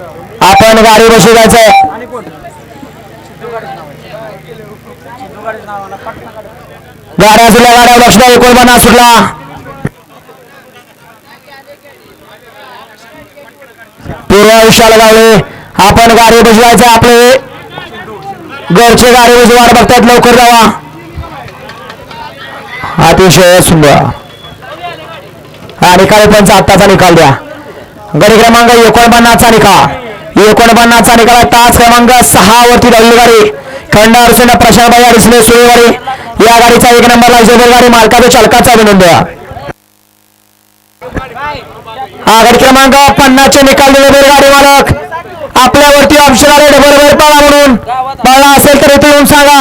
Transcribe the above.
आपण गाडी बसू जायचंय गाड्या सुटल्या गाड्या लक्ष द्या एकूण सुटला? पूर्व आयुष्याला गावले. आपण गाडी बसवायचं आपले. घरचे गाडी बसू वाट लवकर जावा. अतिशय सुंदर. हा निकाल पंच आत्ताचा निकाल द्या. गडी क्रमांक एकोणपन्नासचा निकाल. एकोणपन्नासचा निकाल तास क्रमांक सहा वरती धावली गाडी. खंडार सेना प्रशांतभाई अडीचले गाडी या गाडीचा एक नंबरला जोबर गाडी मालकाच्या चालकाचा अभिनंदन. हा गडी क्रमांक पन्नासचे निकाल दिले गाडी मालक. आपल्यावरती ऑप्शन आले डबल बैल पाळा म्हणून. पाळला असेल तर इथे येऊन सांगा.